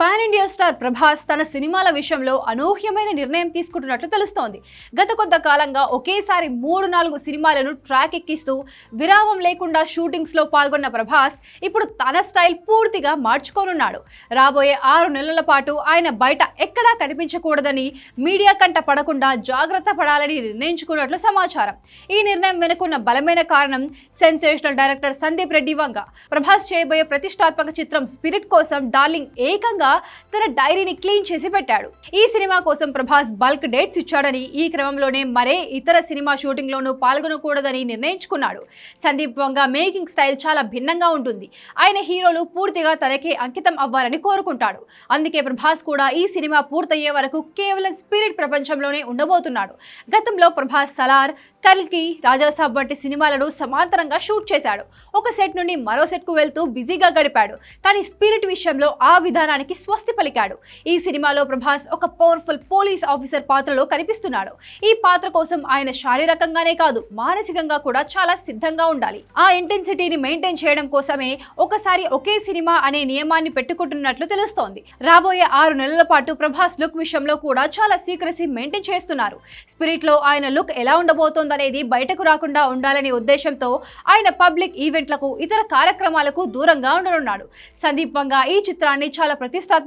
pa pan India star Prabhas తన సినిమాల విషయంలో అనూహ్యమైన నిర్ణయం తీసుకుంటున్నట్లు తెలుస్తోంది. గత కొంత కాలంగా ఒకేసారి మూడు నాలుగు సినిమాలను ట్రాక్ ఎక్కిస్తూ విరామం లేకుండా షూటింగ్స్లో పాల్గొన్న ప్రభాస్ ఇప్పుడు తన స్టైల్ పూర్తిగా మార్చుకోనున్నాడు. రాబోయే ఆరు నెలల పాటు ఆయన బయట ఎక్కడా కనిపించకూడదని మీడియా కంట పడకుండా జాగ్రత్త పడాలని నిర్ణయించుకున్నట్లు సమాచారం. ఈ నిర్ణయం వెనుకున్న బలమైన కారణం సెన్సేషనల్ డైరెక్టర్ సందీప్ రెడ్డి వంగ. ప్రభాస్ చేయబోయే ప్రతిష్టాత్మక చిత్రం స్పిరిట్ కోసం డార్లింగ్ ఏకంగా తన డైరీని క్లీన్ చేసి పెట్టాడు. ఈ సినిమా కోసం ప్రభాస్ బల్క్ డేట్స్ ఇచ్చాడని ఈ క్రమంలోనే మరే ఇతర సినిమా షూటింగ్ లోనూ పాల్గొనకూడదని నిర్ణయించుకున్నాడు. సందీప్ వంగ మేకింగ్ స్టైల్ చాలా భిన్నంగా ఉంటుంది. ఆయన హీరోలు పూర్తిగా తనకే అంకితం అవ్వాలని కోరుకుంటాడు. అందుకే ప్రభాస్ కూడా ఈ సినిమా పూర్తయ్యే వరకు కేవలం స్పిరిట్ ప్రపంచంలోనే ఉండబోతున్నాడు. గతంలో ప్రభాస్ సలార్ కల్కి రాజాసాబ్ వంటి సినిమాలను సమాంతరంగా షూట్ చేశాడు. ఒక సెట్ నుండి మరో సెట్కు వెళ్తూ బిజీగా గడిపాడు. కానీ స్పిరిట్ విషయంలో ఆ విధానానికి స్వస్తి పలికాడు. ఈ సినిమాలో ప్రభాస్ ఒక పవర్ఫుల్ పోలీస్ ఆఫీసర్ పాత్రలో కనిపిస్తున్నాడు. ఈ పాత్ర కోసం ఆయన శారీరకంగానే కాదు మానసికంగా కూడా చాలా సిద్ధంగా ఉండాలి. ఆ ఇంటెన్సిటీని మెయింటైన్ చేయడం కోసమే ఒకసారి ఒకే సినిమా అనే నియమాన్ని పెట్టుకుంటున్నట్లు తెలుస్తోంది. రాబోయే ఆరు నెలల పాటు ప్రభాస్ లుక్ విషయంలో కూడా చాలా సీక్రసీ మెయింటైన్ చేస్తున్నారు. స్పిరిట్లో ఆయన లుక్ ఎలా ఉండబోతోందనేది బయటకు రాకుండా ఉండాలనే ఉద్దేశంతో ఆయన పబ్లిక్ ఈవెంట్లకు ఇతర కార్యక్రమాలకు దూరంగా ఉండనున్నాడు. సందీప్ ఈ చిత్రాన్ని చాలా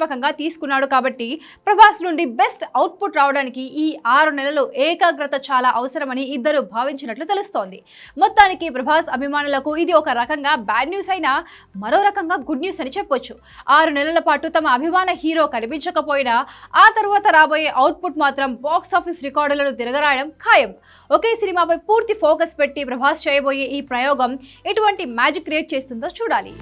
వ్యూహాత్మకంగా తీసుకున్నాడు కాబట్టి ప్రభాస్ నుండి బెస్ట్ అవుట్పుట్ రావడానికి ఈ ఆరు నెలలు ఏకాగ్రత చాలా అవసరమని ఇద్దరు భావించినట్లు తెలుస్తోంది. మొత్తానికి ప్రభాస్ అభిమానులకు ఇది ఒక రకంగా బ్యాడ్ న్యూస్ అయినా మరో రకంగా గుడ్ న్యూస్ అని చెప్పొచ్చు. ఆరు నెలల పాటు తమ అభిమాన హీరో కనిపించకపోయినా ఆ తర్వాత రాబోయే అవుట్పుట్ మాత్రం బాక్స్ ఆఫీస్ రికార్డులను తిరగరాయడం ఖాయం. ఒకే సినిమాపై పూర్తి ఫోకస్ పెట్టి ప్రభాస్ చేయబోయే ఈ ప్రయోగం ఎటువంటి మ్యాజిక్ క్రియేట్ చేస్తుందో చూడాలి.